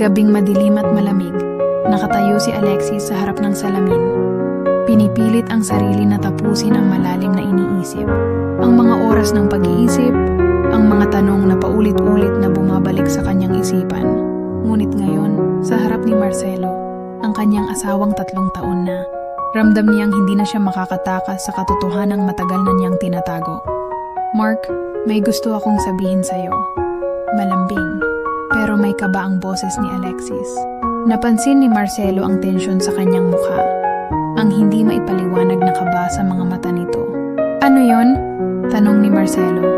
Gabing madilim at malamig, nakatayo si Alexis sa harap ng salamin. Pinipilit ang sarili na tapusin ang malalim na iniisip. Ang mga oras ng pag-iisip, ang mga tanong na paulit-ulit na bumabalik sa kanyang isipan. Ngunit ngayon, sa harap ni Marcelo, ang kanyang asawang tatlong taon na, ramdam niyang hindi na siya makakatakas sa katotohanang matagal na niyang tinatago. Mark, may gusto akong sabihin sa'yo. Malambing, may kaba ang boses ni Alexis. Napansin ni Marcelo ang tensyon sa kanyang mukha, ang hindi maipaliwanag na kaba sa mga mata nito. Ano yon? Tanong ni Marcelo,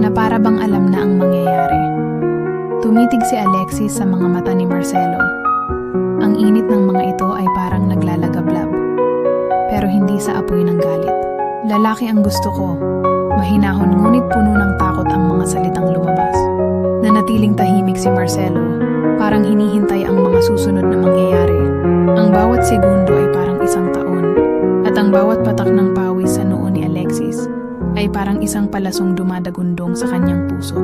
na para bang alam na ang mangyayari. Tumitig si Alexis sa mga mata ni Marcelo. Ang init ng mga ito ay parang naglalagablab, pero hindi sa apoy ng galit. Lalaki ang gusto ko, mahinahon ngunit puno ng takot ang mga salitang lumabas. Nanatiling tahimik si Marcelo, parang hinihintay ang mga susunod na mangyayari. Ang bawat segundo ay parang isang taon, at ang bawat patak ng pawis sa noo ni Alexis ay parang isang palasong dumadagundong sa kanyang puso.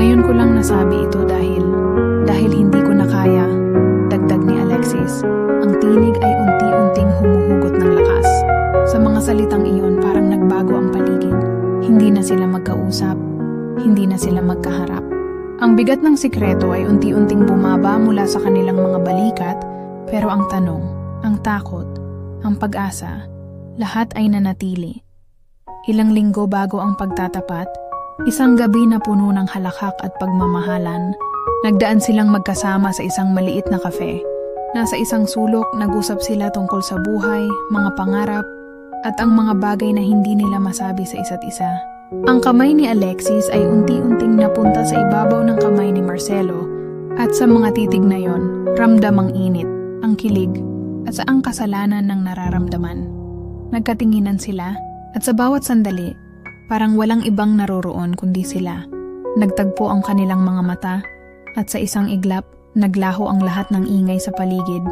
Ngayon ko lang nasabi ito dahil, dahil hindi ko na kaya, dagdag ni Alexis, ang tinig ay unti-unting humuhugot ng lakas. Sa mga salitang iyon parang nagbago ang paligid. Hindi na sila magkausap, hindi na sila magkaharap. Ang bigat ng sikreto ay unti-unting bumaba mula sa kanilang mga balikat, pero ang tanong, ang takot, ang pag-asa, lahat ay nanatili. Ilang linggo bago ang pagtatapat, isang gabi na puno ng halakhak at pagmamahalan, nagdaan silang magkasama sa isang maliit na kafe. Nasa isang sulok, nag-usap sila tungkol sa buhay, mga pangarap, at ang mga bagay na hindi nila masabi sa isa't isa. Ang kamay ni Alexis ay unti-unting napunta sa ibabaw ng kamay ni Marcelo at sa mga titig na yon, ramdam ang init, ang kilig, at sa ang kasalanan ng nararamdaman. Nagkatinginan sila at sa bawat sandali, parang walang ibang naroroon kundi sila. Nagtagpo ang kanilang mga mata at sa isang iglap, naglaho ang lahat ng ingay sa paligid.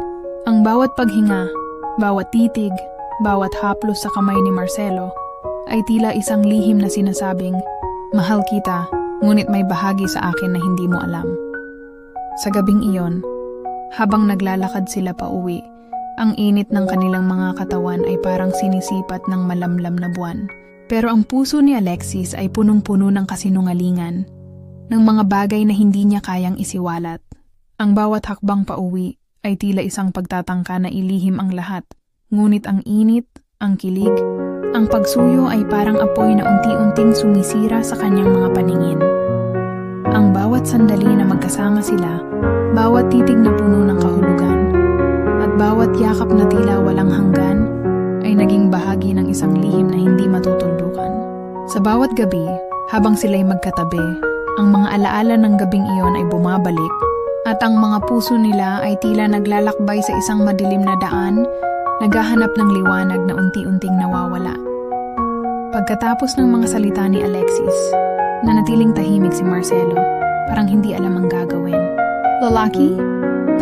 Ang bawat paghinga, bawat titig, bawat haplos sa kamay ni Marcelo ay tila isang lihim na sinasabing, Mahal kita, ngunit may bahagi sa akin na hindi mo alam. Sa gabing iyon, habang naglalakad sila pa uwi, ang init ng kanilang mga katawan ay parang sinisipat ng malamlam na buwan. Pero ang puso ni Alexis ay punong-puno ng kasinungalingan, ng mga bagay na hindi niya kayang isiwalat. Ang bawat hakbang pa uwi ay tila isang pagtatangka na ilihim ang lahat, ngunit ang init, ang kilig, ang pagsuyo ay parang apoy na unti-unting sumisira sa kanyang mga paningin. Ang bawat sandali na magkasama sila, bawat titig na puno ng kahulugan, at bawat yakap na tila walang hanggan, ay naging bahagi ng isang lihim na hindi matutuldukan. Sa bawat gabi, habang sila'y magkatabi, ang mga alaala ng gabing iyon ay bumabalik, at ang mga puso nila ay tila naglalakbay sa isang madilim na daan naghahanap ng liwanag na unti-unting nawawala. Pagkatapos ng mga salita ni Alexis, nanatiling tahimik si Marcelo, parang hindi alam ang gagawin. Lalaki?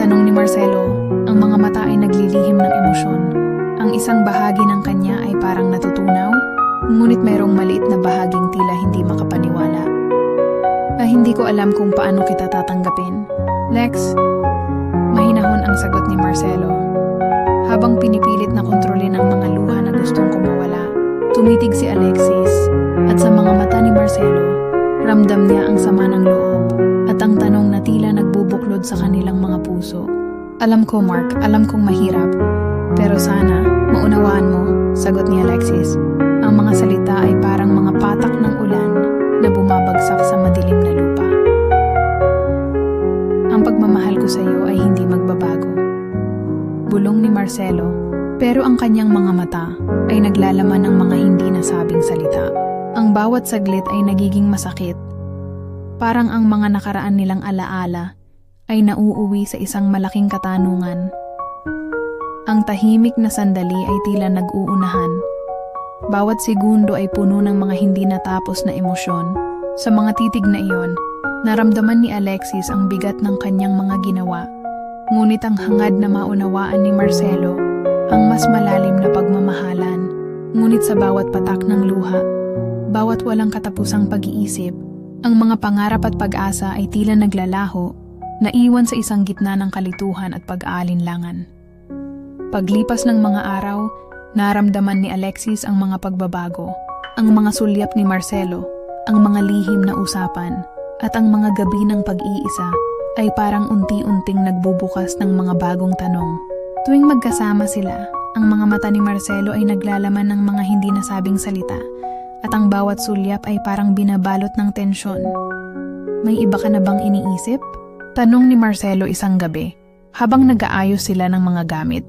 Tanong ni Marcelo, ang mga mata ay naglilihim ng emosyon. Ang isang bahagi ng kanya ay parang natutunaw, ngunit mayroong maliit na bahaging tila hindi makapaniwala. Ah, hindi ko alam kung paano kita tatanggapin. Lex, mahinahon ang sagot ni Marcelo habang pinipilit na kontrolin ang mga luha na gustong kumawala. Tumitig si Alexis at sa mga mata ni Marcelo, ramdam niya ang sama ng loob at ang tanong na tila nagbubuklod sa kanilang mga puso. Alam ko, Mark, alam kong mahirap. Pero sana, maunawaan mo, sagot ni Alexis. Ang mga salita ay parang mga patak ng ulan na bumabagsak sa madilim na lupa. Bulong ni Marcelo, pero ang kanyang mga mata ay naglalaman ng mga hindi nasabing salita. Ang bawat saglit ay nagiging masakit. Parang ang mga nakaraan nilang alaala ay nauuwi sa isang malaking katanungan. Ang tahimik na sandali ay tila nag-uunahan. Bawat segundo ay puno ng mga hindi natapos na emosyon. Sa mga titig na iyon, naramdaman ni Alexis ang bigat ng kanyang mga ginawa Ngunit ang hangad na maunawaan ni Marcelo ang mas malalim na pagmamahalan. Ngunit sa bawat patak ng luha, bawat walang katapusang pag-iisip, ang mga pangarap at pag-asa ay tila naglalaho, naiwan sa isang gitna ng kalituhan at pag-aalinlangan. Paglipas ng mga araw, naramdaman ni Alexis ang mga pagbabago, ang mga sulyap ni Marcelo, ang mga lihim na usapan, at ang mga gabi ng pag-iisa ay parang unti-unting nagbubukas ng mga bagong tanong. Tuwing magkasama sila, ang mga mata ni Marcelo ay naglalaman ng mga hindi nasabing salita at ang bawat sulyap ay parang binabalot ng tensyon. May iba ka na bang iniisip? Tanong ni Marcelo isang gabi habang nag-aayos sila ng mga gamit.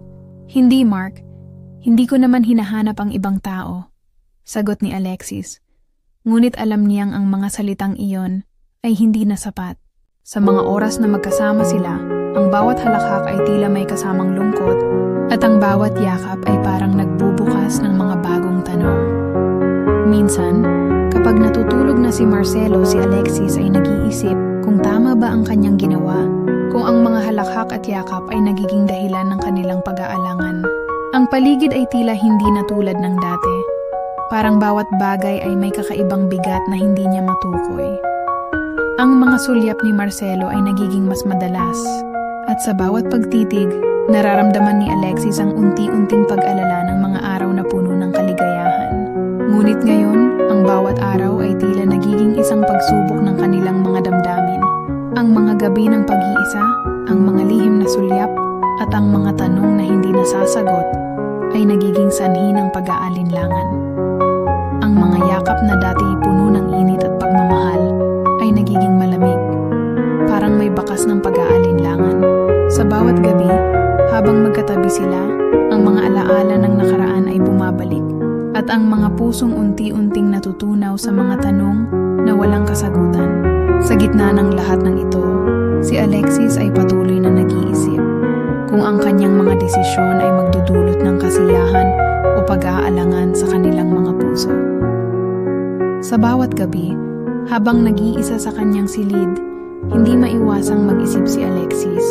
Hindi, Mark. Hindi ko naman hinahanap ang ibang tao. Sagot ni Alexis. Ngunit alam niyang ang mga salitang iyon ay hindi na sapat. Sa mga oras na magkasama sila, ang bawat halakhak ay tila may kasamang lungkot at ang bawat yakap ay parang nagbubukas ng mga bagong tanong. Minsan, kapag natutulog na si Marcelo, si Alexis ay nag-iisip kung tama ba ang kanyang ginawa, kung ang mga halakhak at yakap ay nagiging dahilan ng kanilang pag-aalangan. Ang paligid ay tila hindi na tulad ng dati. Parang bawat bagay ay may kakaibang bigat na hindi niya matukoy. Ang mga sulyap ni Marcelo ay nagiging mas madalas at sa bawat pagtitig, nararamdaman ni Alexis ang unti-unting pag-alala ng mga araw na puno ng kaligayahan. Ngunit ngayon, ang bawat araw ay tila nagiging isang pagsubok ng kanilang mga damdamin. Ang mga gabi ng pag-iisa, ang mga lihim na sulyap, at ang mga tanong na hindi nasasagot ay nagiging sanhi ng pag-aalinlangan. Habang magkatabi sila, ang mga alaala ng nakaraan ay bumabalik at ang mga pusong unti-unting natutunaw sa mga tanong na walang kasagutan. Sa gitna ng lahat ng ito, si Alexis ay patuloy na nag-iisip kung ang kanyang mga desisyon ay magdudulot ng kasiyahan o pag-aalangan sa kanilang mga puso. Sa bawat gabi, habang nag-iisa sa kanyang silid, hindi maiwasang mag-isip si Alexis.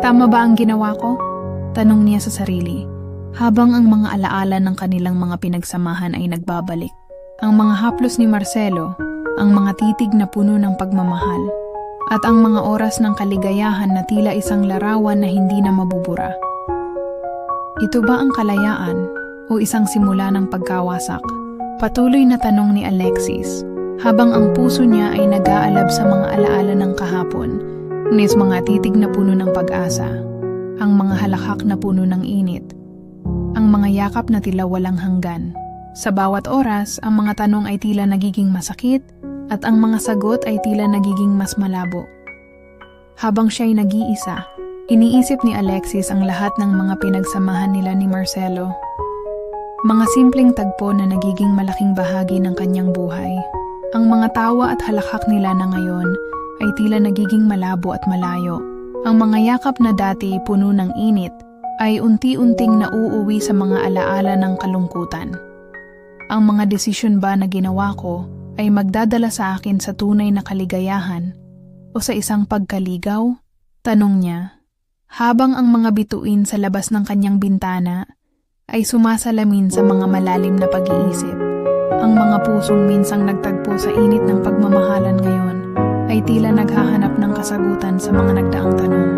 Tama ba ang ginawa ko? Tanong niya sa sarili. Habang ang mga alaala ng kanilang mga pinagsamahan ay nagbabalik. Ang mga haplos ni Marcelo, ang mga titig na puno ng pagmamahal, at ang mga oras ng kaligayahan na tila isang larawan na hindi na mabubura. Ito ba ang kalayaan o isang simula ng pagkawasak? Patuloy na tanong ni Alexis habang ang puso niya ay nag-aalab sa mga alaala ng kahapon, nis mga titig na puno ng pag-asa, ang mga halakhak na puno ng init, ang mga yakap na tila walang hanggan. Sa bawat oras, ang mga tanong ay tila nagiging masakit at ang mga sagot ay tila nagiging mas malabo. Habang siya'y nag-iisa, iniisip ni Alexis ang lahat ng mga pinagsamahan nila ni Marcelo. Mga simpleng tagpo na nagiging malaking bahagi ng kanyang buhay. Ang mga tawa at halakhak nila na ngayon ay tila nagiging malabo at malayo. Ang mga yakap na dati puno ng init ay unti-unting nauuwi sa mga alaala ng kalungkutan. Ang mga desisyon ba na ginawa ko ay magdadala sa akin sa tunay na kaligayahan o sa isang pagkaligaw? Tanong niya. Habang ang mga bituin sa labas ng kanyang bintana ay sumasalamin sa mga malalim na pag-iisip. Ang mga pusong minsang nagtagpo sa init ng pagmamahalan ngayon ay tila naghahanap ng kasagutan sa mga nagdaang tanong.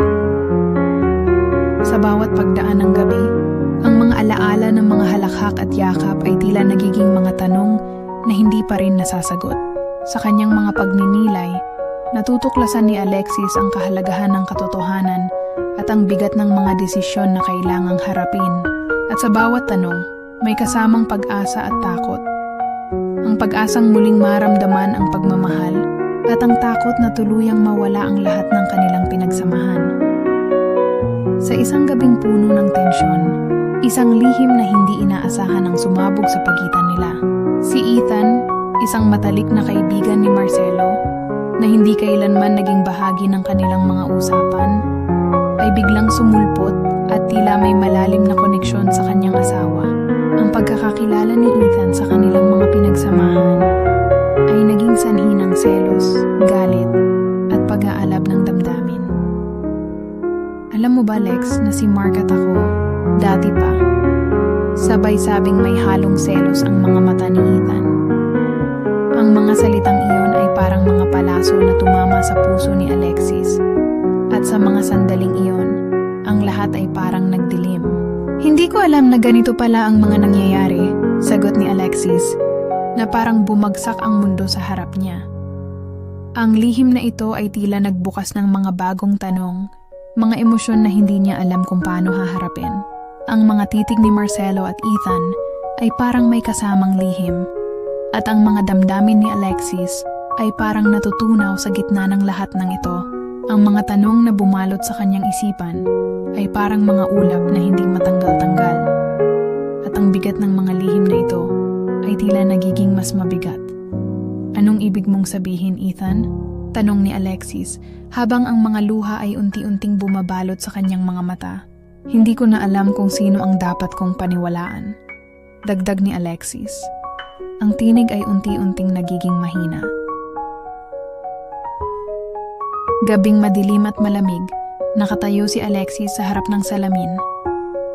Sa bawat pagdaan ng gabi, ang mga alaala ng mga halakhak at yakap ay tila nagiging mga tanong na hindi pa rin nasasagot. Sa kanyang mga pagninilay, natutuklasan ni Alexis ang kahalagahan ng katotohanan at ang bigat ng mga desisyon na kailangang harapin. At sa bawat tanong, may kasamang pag-asa at takot. Ang pag-asang muling maramdaman ang pagmamahal at ang takot na tuluyang mawala ang lahat ng kanilang pinagsamahan. Sa isang gabing puno ng tensyon, isang lihim na hindi inaasahan ang sumabog sa pagitan nila. Si Ethan, isang matalik na kaibigan ni Marcelo, na hindi kailanman naging bahagi ng kanilang mga usapan, ay biglang sumulpot at tila may malalim na koneksyon sa kanyang asawa. Ang pagkakakilala ni Ethan sa kanilang Alam na si Mark at ako, dati pa, sabay sabing may halong selos ang mga mata ni Ethan. Ang mga salitang iyon ay parang mga palaso na tumama sa puso ni Alexis At sa mga sandaling iyon, ang lahat ay parang nagdilim. Hindi ko alam na ganito pala ang mga nangyayari, sagot ni Alexis, na parang bumagsak ang mundo sa harap niya. Ang lihim na ito ay tila nagbukas ng mga bagong tanong, mga emosyon na hindi niya alam kung paano haharapin. Ang mga titig ni Marcelo at Ethan ay parang may kasamang lihim, at ang mga damdamin ni Alexis ay parang natutunaw sa gitna ng lahat ng ito. Ang mga tanong na bumalot sa kanyang isipan ay parang mga ulap na hindi matanggal-tanggal. At ang bigat ng mga lihim na ito ay tila nagiging mas mabigat. Anong ibig mong sabihin, Ethan? Tanong ni Alexis habang ang mga luha ay unti-unting bumabalot sa kanyang mga mata. Hindi ko na alam kung sino ang dapat kong paniwalaan. Dagdag ni Alexis. Ang tinig ay unti-unting nagiging mahina. Gabing madilim at malamig, nakatayo si Alexis sa harap ng salamin.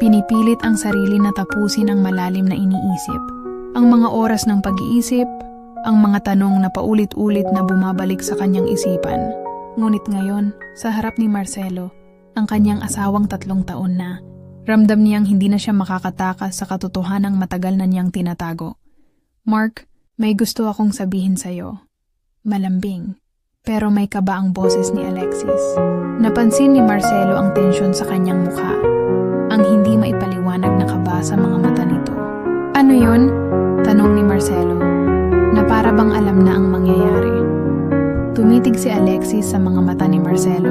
Pinipilit ang sarili na tapusin ang malalim na iniisip. Ang mga oras ng pag-iisip, ang mga tanong na paulit-ulit na bumabalik sa kanyang isipan. Ngunit ngayon, sa harap ni Marcelo, ang kanyang asawang tatlong taon na, ramdam niyang hindi na siya makakatakas sa katotohanang matagal na niyang tinatago. Mark, may gusto akong sabihin sa'yo. Malambing. Pero may kaba ang boses ni Alexis. Napansin ni Marcelo ang tensyon sa kanyang mukha. Ang hindi maipaliwanag na kaba sa mga mata nito. Ano yon? Tanong ni Marcelo. Para bang alam na ang mangyayari. Tumitig si Alexis sa mga mata ni Marcelo.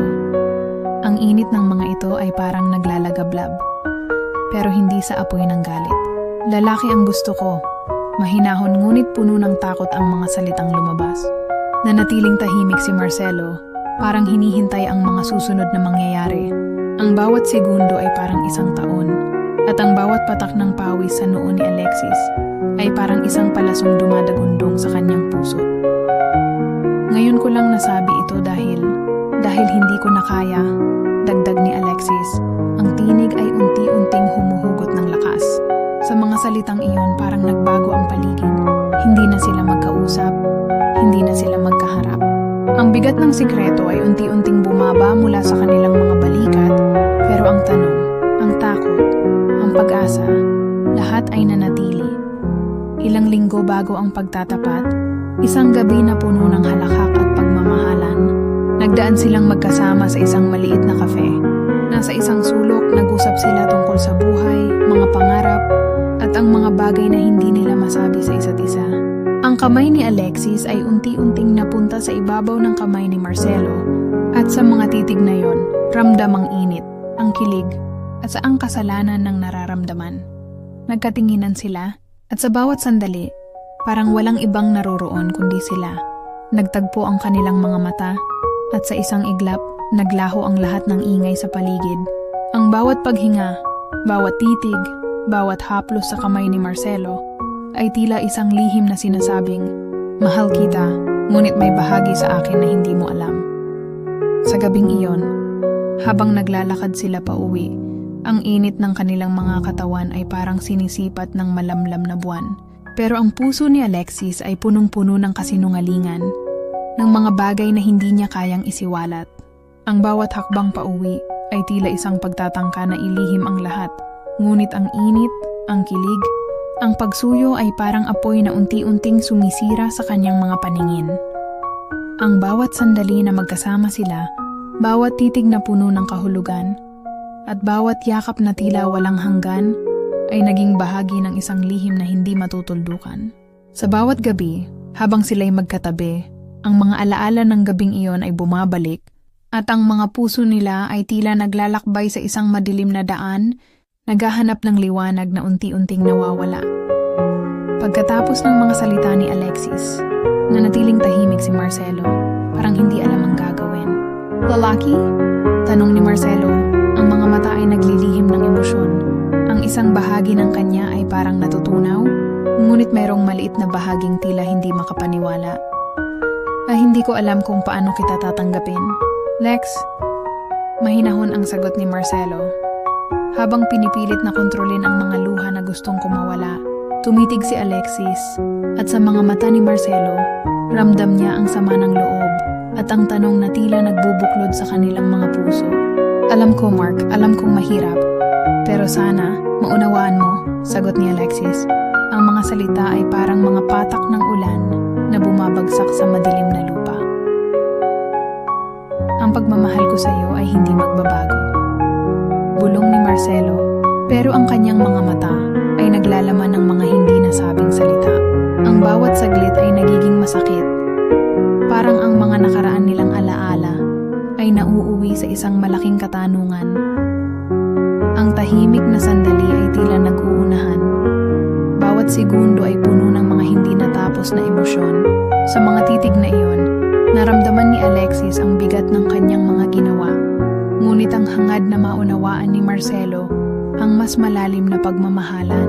Ang init ng mga ito ay parang naglalagablab. Pero hindi sa apoy ng galit. Lalaki ang gusto ko. Mahinahon ngunit puno ng takot ang mga salitang lumabas. Nanatiling tahimik si Marcelo, parang hinihintay ang mga susunod na mangyayari. Ang bawat segundo ay parang isang taon, at ang bawat patak ng pawis sa noo ni Alexis ay parang isang palasong dumadagundong sa kanyang puso. Ngayon ko lang nasabi ito dahil, dahil hindi ko na kaya, dagdag ni Alexis, ang tinig ay unti-unting humuhugot ng lakas. Sa mga salitang iyon parang nagbago ang paligid. Hindi na sila magkausap, hindi na sila magkaharap. Ang bigat ng sikreto ay unti-unting bumaba mula sa kanilang mga balikat, pero ang tanong, ang takot, ang pag-asa, lahat ay nanatili. Ilang linggo bago ang pagtatapat, isang gabi na puno ng halakhak at pagmamahalan. Nagdaan silang magkasama sa isang maliit na kafe. Nasa isang sulok, nag-usap sila tungkol sa buhay, mga pangarap, at ang mga bagay na hindi nila masabi sa isa't isa. Ang kamay ni Alexis ay unti-unting napunta sa ibabaw ng kamay ni Marcelo at sa mga titig na yon, ramdam ang init, ang kilig, at sa ang kasalanan ng nararamdaman. Nagkatinginan sila at sa bawat sandali, parang walang ibang naroroon kundi sila. Nagtagpo ang kanilang mga mata at sa isang iglap, naglaho ang lahat ng ingay sa paligid. Ang bawat paghinga, bawat titig, bawat haplos sa kamay ni Marcelo ay tila isang lihim na sinasabing, Mahal kita, ngunit may bahagi sa akin na hindi mo alam. Sa gabing iyon, habang naglalakad sila pa uwi, ang init ng kanilang mga katawan ay parang sinisipat ng malamlam na buwan. Pero ang puso ni Alexis ay punong-puno ng kasinungalingan, ng mga bagay na hindi niya kayang isiwalat. Ang bawat hakbang pa uwi ay tila isang pagtatangka na ilihim ang lahat, ngunit ang init, ang kilig, ang pagsuyo ay parang apoy na unti-unting sumisira sa kanyang mga paningin. Ang bawat sandali na magkasama sila, bawat titig na puno ng kahulugan, at bawat yakap na tila walang hanggan, ay naging bahagi ng isang lihim na hindi matutuldukan. Sa bawat gabi, habang sila'y magkatabi, ang mga alaala ng gabing iyon ay bumabalik, at ang mga puso nila ay tila naglalakbay sa isang madilim na daan naghahanap ng liwanag na unti-unting nawawala. Pagkatapos ng mga salita ni Alexis, nanatiling tahimik si Marcelo, parang hindi alam ang gagawin. Lalaki? Tanong ni Marcelo, ang mga mata ay naglilihim ng emosyon. Ang isang bahagi ng kanya ay parang natutunaw, ngunit mayroong maliit na bahaging tila hindi makapaniwala. Ay hindi ko alam kung paano kita tatanggapin. Lex, mahinahon ang sagot ni Marcelo habang pinipilit na kontrolin ang mga luha na gustong kumawala, tumitig si Alexis at sa mga mata ni Marcelo, ramdam niya ang sama ng loob at ang tanong na tila nagbubuklod sa kanilang mga puso. Alam ko, Mark, alam kong mahirap. Pero sana, maunawaan mo, sagot ni Alexis. Ang mga salita ay parang mga patak ng ulan na bumabagsak sa madilim na lupa. Ang pagmamahal ko sa iyo ay hindi magbabago. Bulong ni Marcelo, pero ang kanyang mga mata ay naglalaman ng mga hindi nasabing salita. Ang bawat saglit ay nagiging masakit. Parang ang mga nakaraan nilang alaala nauuwi sa isang malaking katanungan. Ang tahimik na sandali ay tila nag-uunahan. Bawat segundo ay puno ng mga hindi natapos na emosyon. Sa mga titig na iyon, naramdaman ni Alexis ang bigat ng kanyang mga ginawa. Ngunit ang hangad na maunawaan ni Marcelo ang mas malalim na pagmamahalan.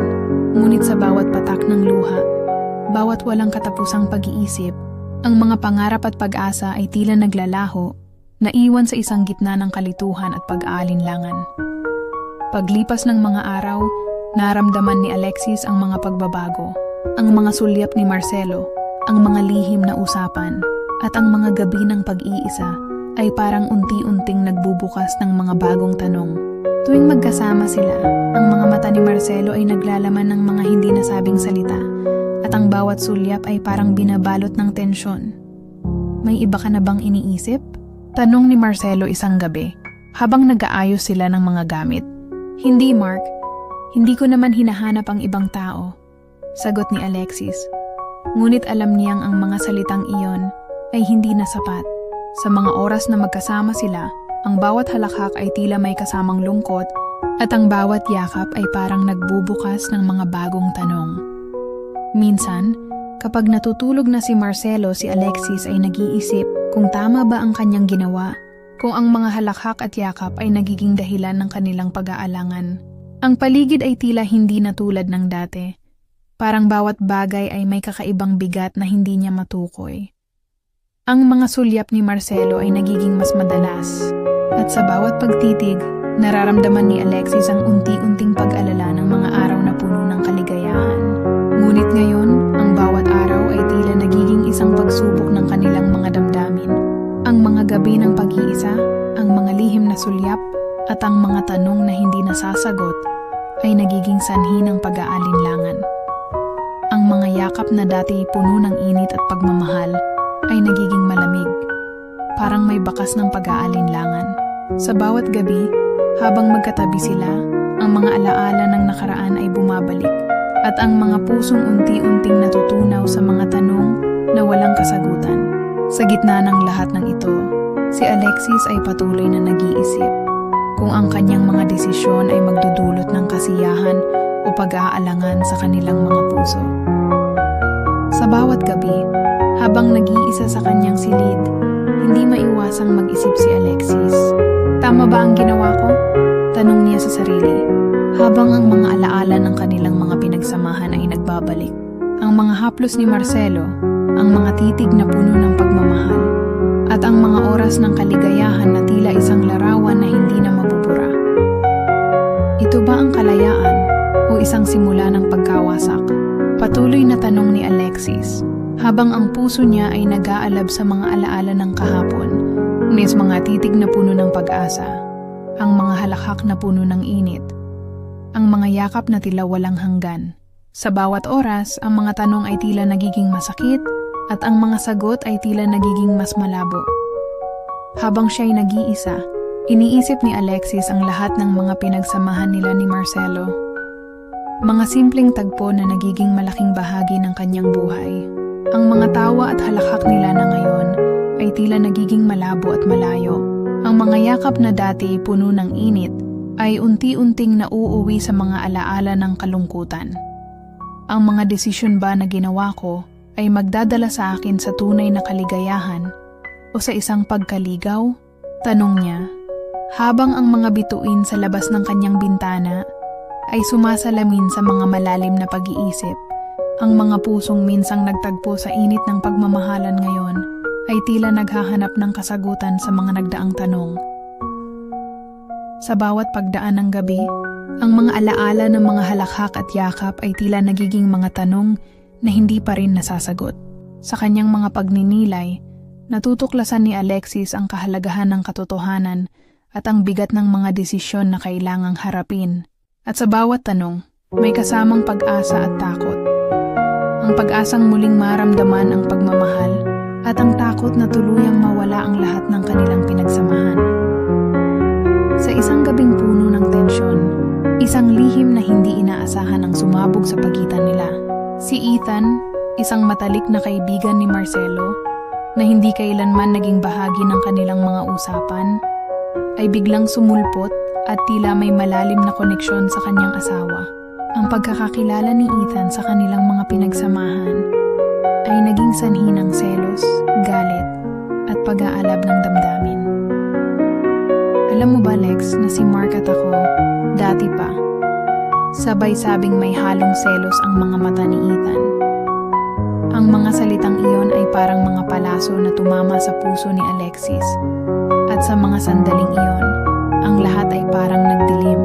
Ngunit sa bawat patak ng luha, bawat walang katapusang pag-iisip, ang mga pangarap at pag-asa ay tila naglalaho, naiwan sa isang gitna ng kalituhan at pag-aalinlangan. Paglipas ng mga araw, naramdaman ni Alexis ang mga pagbabago, ang mga sulyap ni Marcelo, ang mga lihim na usapan, at ang mga gabi ng pag-iisa ay parang unti-unting nagbubukas ng mga bagong tanong. Tuwing magkasama sila, ang mga mata ni Marcelo ay naglalaman ng mga hindi nasabing salita, at ang bawat sulyap ay parang binabalot ng tensyon. May iba ka na bang iniisip? Tanong ni Marcelo isang gabi, habang nag-aayos sila ng mga gamit. Hindi, Mark. Hindi ko naman hinahanap ang ibang tao. Sagot ni Alexis. Ngunit alam niyang ang mga salitang iyon ay hindi na sapat. Sa mga oras na magkasama sila, ang bawat halakhak ay tila may kasamang lungkot at ang bawat yakap ay parang nagbubukas ng mga bagong tanong. Minsan, kapag natutulog na si Marcelo, si Alexis ay nag-iisip kung tama ba ang kanyang ginawa, kung ang mga halakhak at yakap ay nagiging dahilan ng kanilang pag-aalangan. Ang paligid ay tila hindi na tulad ng dati. Parang bawat bagay ay may kakaibang bigat na hindi niya matukoy. Ang mga sulyap ni Marcelo ay nagiging mas madalas. At sa bawat pagtitig, nararamdaman ni Alexis ang unti-unting pag-alala ng mga araw na puno ng kaligayahan. Ngunit ngayon, pagsubok ng kanilang mga damdamin. Ang mga gabi ng pag-iisa, ang mga lihim na sulyap, at ang mga tanong na hindi nasasagot ay nagiging sanhi ng pag-aalinlangan. Ang mga yakap na dati puno ng init at pagmamahal ay nagiging malamig, parang may bakas ng pag-aalinlangan. Sa bawat gabi, habang magkatabi sila, ang mga alaala ng nakaraan ay bumabalik at ang mga pusong unti-unting natutunaw sa mga tanong na walang kasagutan. Sa gitna ng lahat ng ito, si Alexis ay patuloy na nag-iisip kung ang kanyang mga desisyon ay magdudulot ng kasiyahan o pag-aalangan sa kanilang mga puso. Sa bawat gabi, habang nag-iisa sa kanyang silid, hindi maiwasang mag-isip si Alexis. Tama ba ang ginawa ko? Tanong niya sa sarili, habang ang mga alaala ng kanilang mga pinagsamahan ay nagbabalik. Ang mga haplos ni Marcelo, ang mga titig na puno ng pagmamahal, at ang mga oras ng kaligayahan na tila isang larawan na hindi na mabubura. Ito ba ang kalayaan o isang simula ng pagkawasak? Patuloy na tanong ni Alexis, habang ang puso niya ay nag-aalab sa mga alaala ng kahapon, unis mga titig na puno ng pag-asa, ang mga halakhak na puno ng init, ang mga yakap na tila walang hanggan. Sa bawat oras, ang mga tanong ay tila nagiging masakit at ang mga sagot ay tila nagiging mas malabo. Habang siya'y nag-iisa, iniisip ni Alexis ang lahat ng mga pinagsamahan nila ni Marcelo. Mga simpleng tagpo na nagiging malaking bahagi ng kanyang buhay. Ang mga tawa at halakhak nila na ngayon ay tila nagiging malabo at malayo. Ang mga yakap na dati puno ng init ay unti-unting nauuwi sa mga alaala ng kalungkutan. Ang mga desisyon ba na ginawa ko ay magdadala sa akin sa tunay na kaligayahan o sa isang pagkaligaw? Tanong niya, habang ang mga bituin sa labas ng kanyang bintana ay sumasalamin sa mga malalim na pag-iisip. Ang mga pusong minsang nagtagpo sa init ng pagmamahalan ngayon ay tila naghahanap ng kasagutan sa mga nagdaang tanong. Sa bawat pagdaan ng gabi, ang mga alaala ng mga halakhak at yakap ay tila nagiging mga tanong na hindi pa rin nasasagot. Sa kanyang mga pagninilay, natutuklasan ni Alexis ang kahalagahan ng katotohanan at ang bigat ng mga desisyon na kailangang harapin. At sa bawat tanong, may kasamang pag-asa at takot. Ang pag-asang muling maramdaman ang pagmamahal at ang takot na tuluyang mawala ang lahat ng kanilang pinagsamahan. Sa isang gabing puno ng tensyon, isang lihim na hindi inaasahan ang sumabog sa pagitan nila. Si Ethan, isang matalik na kaibigan ni Marcelo, na hindi kailanman naging bahagi ng kanilang mga usapan, ay biglang sumulpot at tila may malalim na koneksyon sa kanyang asawa. Ang pagkakakilala ni Ethan sa kanilang mga pinagsamahan ay naging sanhi ng selos, galit, at pag-aalab ng damdamin. Alam mo ba, Lex, na si Mark at ako, dati pa, sabay sabing may halong selos ang mga mata ni Ethan. Ang mga salitang iyon ay parang mga palaso na tumama sa puso ni Alexis. At sa mga sandaling iyon, ang lahat ay parang nagdilim.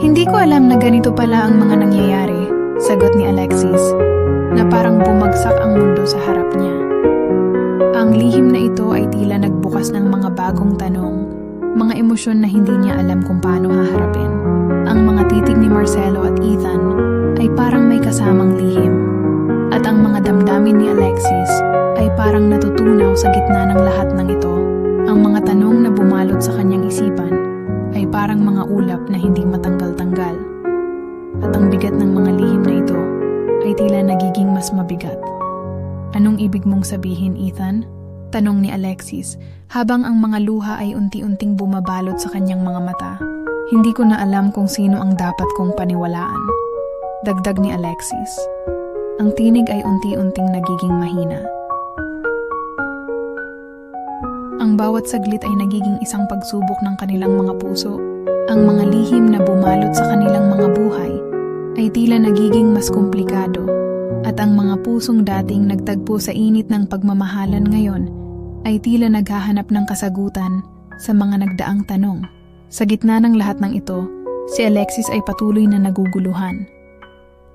Hindi ko alam na ganito pala ang mga nangyayari, sagot ni Alexis, na parang bumagsak ang mundo sa harap niya. Ang lihim na ito ay tila nagbukas ng mga bagong tanong, mga emosyon na hindi niya alam kung paano haharapin. Ang mga titig ni Marcelo at Ethan ay parang may kasamang lihim. At ang mga damdamin ni Alexis ay parang natutunaw sa gitna ng lahat ng ito. Ang mga tanong na bumalot sa kanyang isipan ay parang mga ulap na hindi matanggal-tanggal. At ang bigat ng mga lihim na ito ay tila nagiging mas mabigat. Anong ibig mong sabihin, Ethan? Tanong ni Alexis habang ang mga luha ay unti-unting bumabalot sa kanyang mga mata. Hindi ko na alam kung sino ang dapat kong paniwalaan. Dagdag ni Alexis. Ang tinig ay unti-unting nagiging mahina. Ang bawat saglit ay nagiging isang pagsubok ng kanilang mga puso. Ang mga lihim na bumalot sa kanilang mga buhay ay tila nagiging mas komplikado at ang mga pusong dating nagtagpo sa init ng pagmamahalan ngayon ay tila naghahanap ng kasagutan sa mga nagdaang tanong. Sa gitna ng lahat ng ito, si Alexis ay patuloy na naguguluhan.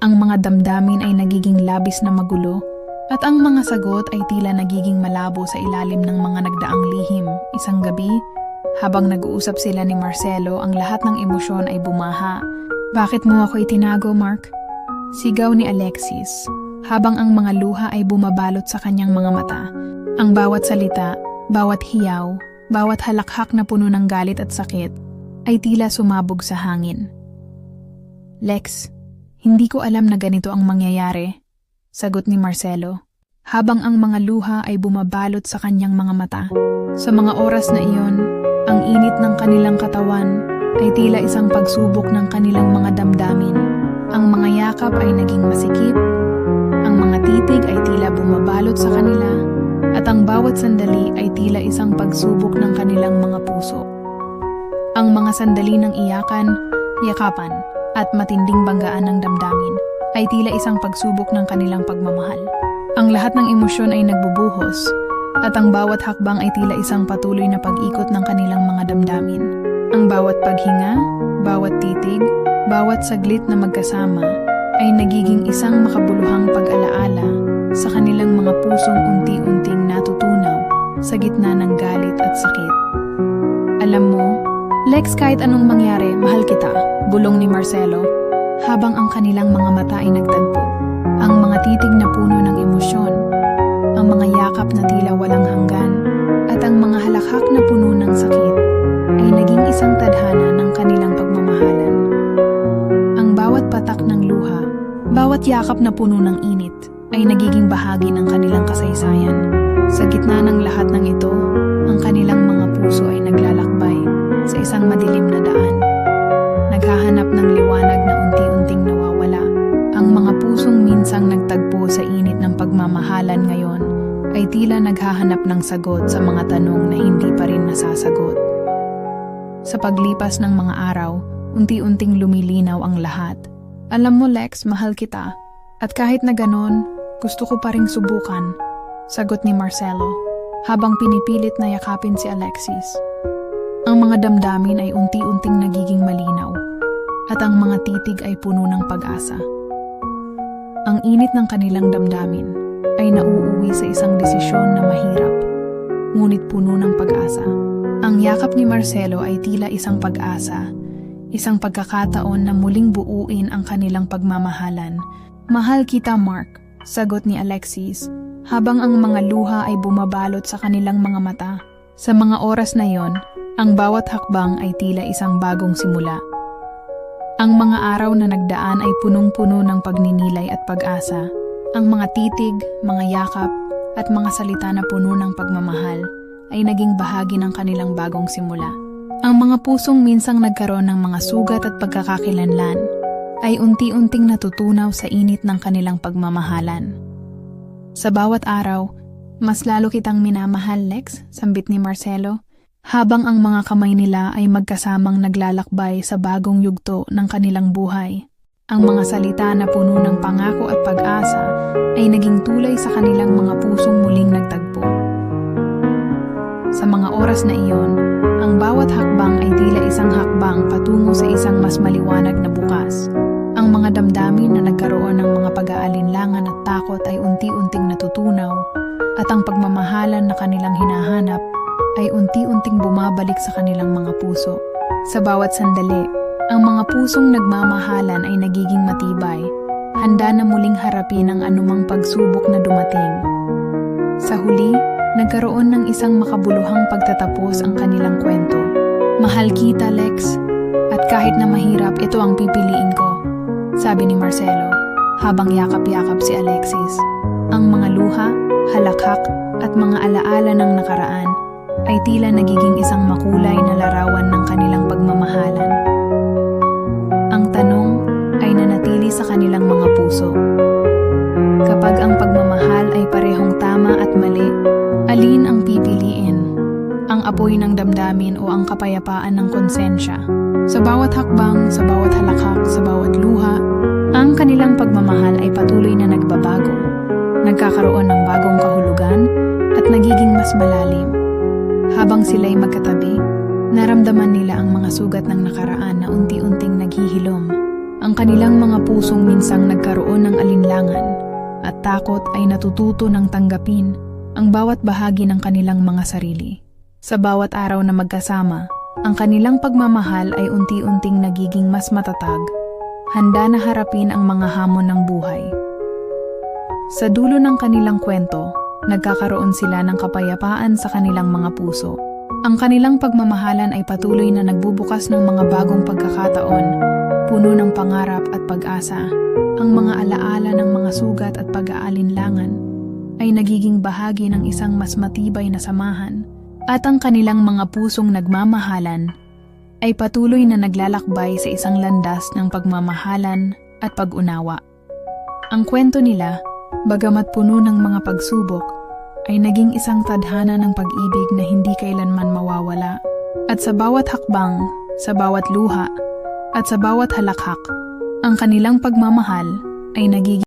Ang mga damdamin ay nagiging labis na magulo at ang mga sagot ay tila nagiging malabo sa ilalim ng mga nagdaang lihim. Isang gabi, habang nag-uusap sila ni Marcelo, ang lahat ng emosyon ay bumaha. Bakit mo ako itinago, Mark? Sigaw ni Alexis, habang ang mga luha ay bumabalot sa kanyang mga mata. Ang bawat salita, bawat hiyaw, bawat halakhak na puno ng galit at sakit, ay tila sumabog sa hangin. Lex, hindi ko alam na ganito ang mangyayari, sagot ni Marcelo, habang ang mga luha ay bumabalot sa kanyang mga mata. Sa mga oras na iyon, ang init ng kanilang katawan ay tila isang pagsubok ng kanilang mga damdamin. Ang mga yakap ay naging masikip, ang mga titig ay tila bumabalot sa kanila, at ang bawat sandali ay tila isang pagsubok ng kanilang mga puso. Ang mga sandali ng iyakan, yakapan, at matinding banggaan ng damdamin ay tila isang pagsubok ng kanilang pagmamahal. Ang lahat ng emosyon ay nagbubuhos, at ang bawat hakbang ay tila isang patuloy na pag-ikot ng kanilang mga damdamin. Ang bawat paghinga, bawat titig, bawat saglit na magkasama ay nagiging isang makabuluhang pag-alaala sa kanilang mga pusong unti-unting natutunaw sa gitna ng galit at sakit. Alam mo, Lex kahit anong mangyari, mahal kita, bulong ni Marcelo, habang ang kanilang mga mata ay nagtagpo. Ang mga titig na puno ng emosyon, ang mga yakap na tila walang hanggan, at ang mga halakhak na puno ng sakit ay naging isang tadhana ng kanilang pagmamahalan. Ang bawat patak ng luha, bawat yakap na puno ng init, ay nagiging bahagi ng kanilang kasaysayan. Sa gitna ng lahat ng ito, ang kanilang mga puso ay naglalakbay isang madilim na daan. Naghahanap ng liwanag na unti-unting nawawala. Ang mga pusong minsang nagtagpo sa init ng pagmamahalan ngayon ay tila naghahanap ng sagot sa mga tanong na hindi pa rin nasasagot. Sa paglipas ng mga araw, unti-unting lumilinaw ang lahat. Alam mo Lex, mahal kita. At kahit na ganon, gusto ko pa ring subukan, sagot ni Marcelo, habang pinipilit na yakapin si Alexis. Ang mga damdamin ay unti-unting nagiging malinaw, at ang mga titig ay puno ng pag-asa. Ang init ng kanilang damdamin ay nauuwi sa isang desisyon na mahirap. ngunit puno ng pag-asa. Ang yakap ni Marcelo ay tila isang pag-asa, isang pagkakataon na muling buuin ang kanilang pagmamahalan. Mahal kita, Mark, sagot ni Alexis, habang ang mga luha ay bumabalot sa kanilang mga mata. Sa mga oras na yon, ang bawat hakbang ay tila isang bagong simula. Ang mga araw na nagdaan ay punong-puno ng pagninilay at pag-asa. Ang mga titig, mga yakap, at mga salita na puno ng pagmamahal ay naging bahagi ng kanilang bagong simula. Ang mga pusong minsang nagkaroon ng mga sugat at pagkakakilanlan ay unti-unting natutunaw sa init ng kanilang pagmamahalan. Sa bawat araw, mas lalo kitang minamahal, Lex, sambit ni Marcelo, habang ang mga kamay nila ay magkasamang naglalakbay sa bagong yugto ng kanilang buhay. Ang mga salita na puno ng pangako at pag-asa ay naging tulay sa kanilang mga pusong muling nagtagpo. Sa mga oras na iyon, ang bawat hakbang ay tila isang hakbang patungo sa isang mas maliwanag na bukas. Ang mga damdamin na nagkaroon ng mga pag-aalinlangan at takot ay unti-unting natutunaw at ang pagmamahalan na kanilang hinahanap ay unti-unting bumabalik sa kanilang mga puso. Sa bawat sandali, ang mga pusong nagmamahalan ay nagiging matibay, handa na muling harapin ang anumang pagsubok na dumating. Sa huli, nagkaroon ng isang makabuluhang pagtatapos ang kanilang kwento. Mahal kita, Lex. At kahit na mahirap, ito ang pipiliin ko, sabi ni Marcelo, habang yakap-yakap si Alexis. Ang mga luha, halakhak, at mga alaala ng nakaraan ay tila nagiging isang makulay na larawan ng kanilang pagmamahalan. Ang tanong ay nanatili sa kanilang mga puso. Kapag ang pagmamahal ay parehong tama at mali, alin ang pipiliin? Ang apoy ng damdamin o ang kapayapaan ng konsensya? Sa bawat hakbang, sa bawat halakhak, sa bawat luha, ang kanilang pagmamahal ay patuloy na nagbabago. Nagkakaroon ng bagong kahulugan at nagiging mas malalim. Habang sila'y magkatabi, naramdaman nila ang mga sugat ng nakaraan na unti-unting naghihilom. Ang kanilang mga pusong minsang nagkaroon ng alinlangan at takot ay natututo ng tanggapin ang bawat bahagi ng kanilang mga sarili. Sa bawat araw na magkasama, ang kanilang pagmamahal ay unti-unting nagiging mas matatag, handa na harapin ang mga hamon ng buhay. Sa dulo ng kanilang kwento, nagkakaroon sila ng kapayapaan sa kanilang mga puso. Ang kanilang pagmamahalan ay patuloy na nagbubukas ng mga bagong pagkakataon, puno ng pangarap at pag-asa. Ang mga alaala ng mga sugat at pag-aalinlangan ay nagiging bahagi ng isang mas matibay na samahan at ang kanilang mga pusong nagmamahalan ay patuloy na naglalakbay sa isang landas ng pagmamahalan at pag-unawa. Ang kwento nila, bagamat puno ng mga pagsubok, ay naging isang tadhana ng pag-ibig na hindi kailanman mawawala. At sa bawat hakbang, sa bawat luha, at sa bawat halakhak, ang kanilang pagmamahal ay nagiging